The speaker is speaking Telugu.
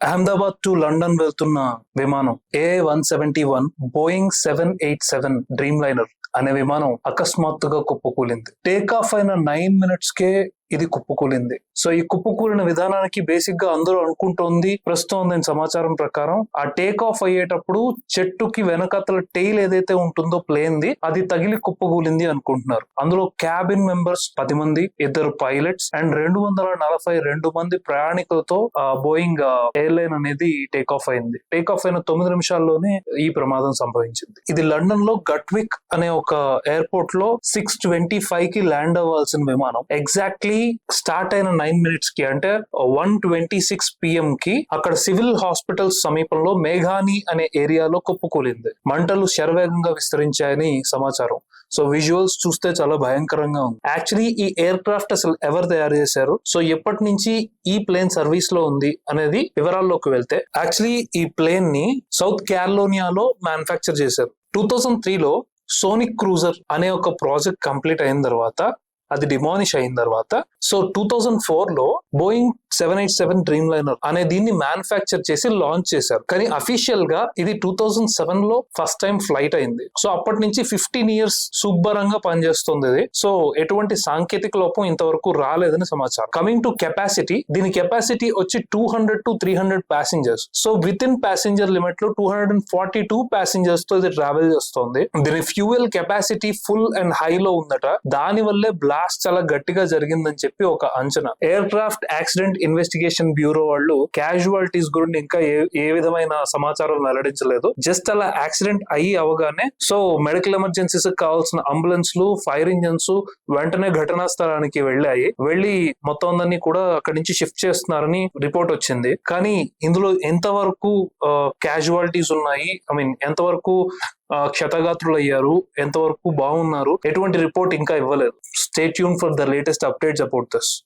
అహ్మదాబాద్ టు లండన్ వెళ్తున్న విమానం A one seventy one Boeing seven eight seven dreamliner అనే విమానం అకస్మాత్తుగా కుప్పకూలింది. టేక్ ఆఫ్ అయిన నైన్ మినిట్స్ కే ఇది కుప్పకూలింది. సో ఈ కుప్పకూలిన విధానానికి బేసిక్గా అందరూ అనుకుంటోంది ప్రస్తుతం ఉందని సమాచారం ప్రకారం ఆ టేక్ ఆఫ్ అయ్యేటప్పుడు చెట్టుకి వెనకతల టెయిల్ ఏదైతే ఉంటుందో ప్లేన్ ది అది తగిలి కుప్పకూలింది అనుకుంటున్నారు. అందులో క్యాబిన్ మెంబర్స్ పది మంది ఇద్దరు పైలట్స్ అండ్ రెండు వందల నలభై రెండు మంది ప్రయాణికులతో ఆ బోయింగ్ ఎయిర్లైన్ అనేది టేక్ ఆఫ్ అయింది. టేక్ ఆఫ్ అయిన తొమ్మిది నిమిషాల్లోనే ఈ ప్రమాదం సంభవించింది. ఇది లండన్లో గట్విక్ అనే ఒక ఎయిర్పోర్ట్లో సిక్స్ ట్వంటీ ఫైవ్కి ల్యాండ్ అవ్వాల్సిన విమానం ఎగ్జాక్ట్లీ స్టార్ట్ అయిన నైన్ మినిట్స్కి అంటే వన్ ట్వంటీ సిక్స్ పిఎం కి అక్కడ సివిల్ హాస్పిటల్స్ సమీపంలో మేఘాని అనే ఏరియాలో కుప్పకూలింది మంటలు శరవేగంగా విస్తరించాయని సమాచారం. సో విజువల్స్ చూస్తే చాలా భయంకరంగా ఉంది. యాక్చువల్లీ ఈ ఎయిర్ క్రాఫ్ట్ అసలు ఎవరు తయారు చేశారు? సో ఎప్పటి నుంచి ఈ ప్లేన్ సర్వీస్లో ఉంది అనేది వివరాల్లోకి వెళ్తే యాక్చువల్లీ ఈ ప్లేన్ని సౌత్ క్యారోలినియాలో మ్యానుఫ్యాక్చర్ చేశారు. టూ థౌజండ్ త్రీలో సోనిక్ క్రూజర్ అనే ఒక ప్రాజెక్ట్ కంప్లీట్ అయిన తర్వాత అది డిమానిష్ అయిన తర్వాత సో టూ థౌజండ్ ఫోర్లో Boeing seven eight seven dreamliner అనే దీన్ని మ్యానుఫ్యాక్చర్ చేసి లాంచ్ చేశారు. కానీ అఫీషియల్గా ఇది టూ థౌజండ్ సెవెన్లో ఫస్ట్ టైం ఫ్లైట్ అయింది. సో అప్పటి నుంచి ఫిఫ్టీన్ ఇయర్స్ శుభ్రంగా పనిచేస్తుంది ఇది. సో ఎటువంటి సాంకేతిక లోపం ఇంతవరకు రాలేదని సమాచారం. కమింగ్ టు కెపాసిటీ దీని కెపాసిటీ వచ్చి two hundred to three hundred passengers so within passenger లిమిట్లో two hundred and forty two ప్యాసింజర్స్తో ఇది ట్రావెల్ చేస్తుంది. దీని fuel capacity full and high లో ఉందట. దాని వల్లే బ్లాక్ బ్లాస్ట్ చాలా గట్టిగా జరిగిందని చెప్పి ఒక అంచనా. Aircraft accident investigation bureau వాళ్ళు క్యాజువాలిటీస్ గురించి ఇంకా ఏ విధమైన సమాచారం వెల్లడించలేదు. జస్ట్ అలా యాక్సిడెంట్ అయ్యి అవగానే సో మెడికల్ ఎమర్జెన్సీస్ కావాల్సిన అంబులెన్స్లు ఫైర్ ఇంజన్స్ వెంటనే ఘటనా స్థలానికి వెళ్ళాయి. వెళ్ళి మొత్తం దాన్ని కూడా అక్కడి నుంచి షిఫ్ట్ చేస్తున్నారని రిపోర్ట్ వచ్చింది. కానీ ఇందులో ఎంతవరకు క్యాజువాలిటీస్ ఉన్నాయి? ఐ మీన్ ఎంతవరకు క్షతగాత్రులు అయ్యారు? ఎంతవరకు బాగున్నారు? ఎటువంటి రిపోర్ట్ ఇంకా ఇవ్వలేదు. Stay tuned for the latest updates about this.